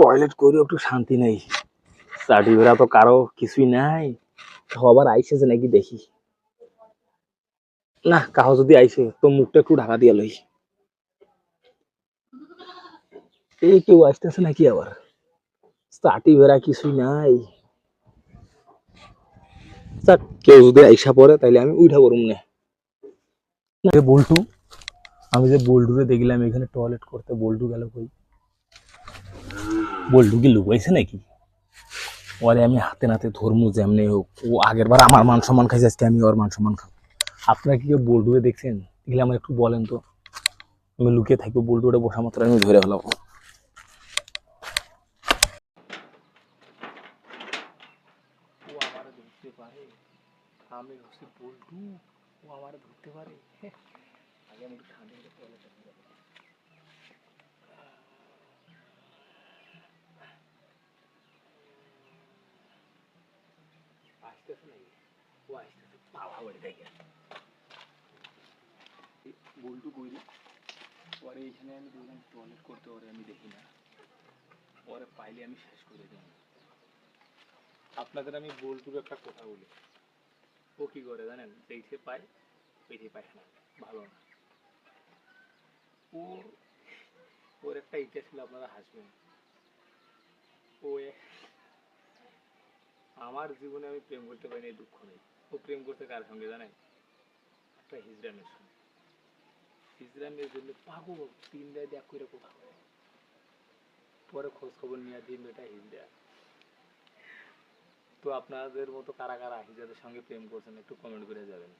Toilet করে একটু শান্তি নেই। চাটি বেড়া তো কারও কিছুই নাই। সবার আইসেছে নাকি দেখি। না কাহো যদি আইসে তো মুখটা একটু ঢাকা দিয়ে লই। এই কেউ আসতেছে নাকি আবার? চাটি বেড়া কিছুই নাই। যাক, কেউ যদি আইসা পড়ে তাইলে আমি উঠা না। না, বল্টু আমি যে বল্টুরে দেখলাম এখানে টয়লেট করতে বল্টু গেল কই? বল্টু কি লুকাইছে নাকি? ওরে আমি হাতে নাতে ধর্ম যেমনি হোক, ও আগের বার আমার মান সম্মান খাইছে, আজকে আমি ওর মান সম্মান খাব। আপনারা কি কেউ বল্টুরে দেখছেন? এগুলো আমার একটু বলেন তো। আমি লুকিয়ে থাকব বল্টুরে বসা মাত্র, আমি ধরে ফেলাবো। আমি হচ্ছে বল্টু, ও আমার ধরতে পারে। আগে আমি একটু করে toilet টা করে আসি। আসতেছে নাকি ও আসতেছে পাওয়া বাড়ি থেকে বল্টু কইলে পরে এখানে আমি দেখলাম টয়লেট করতে ওরে আমি দেখি না। পরে পাইলে আমি শেষ করে দিই আপনাদের আমি বল্টুর একটা কথা বলি। ও কি করে জানেন? দেখে পায় পেটে পায় না ভালো না। ও ওর একটা ইচ্ছা ছিল আপনারা হাসবেন ও আমার জীবনে আমি প্রেম করতে পারিনি, এই দুঃখ নেই। ও প্রেম করতে কার সঙ্গে জানেন? একটা হিজরামের সঙ্গে। হিজরামের জন্য পাগল, তিন রায় দেখ করে কোথাও পরে খোঁজ খবর নিয়ে দিন এটা হিজড়া। তো আপনাদের মতো কারা কারা হিজড়াদের সঙ্গে প্রেম করছেন একটু কমেন্ট করে যাবেন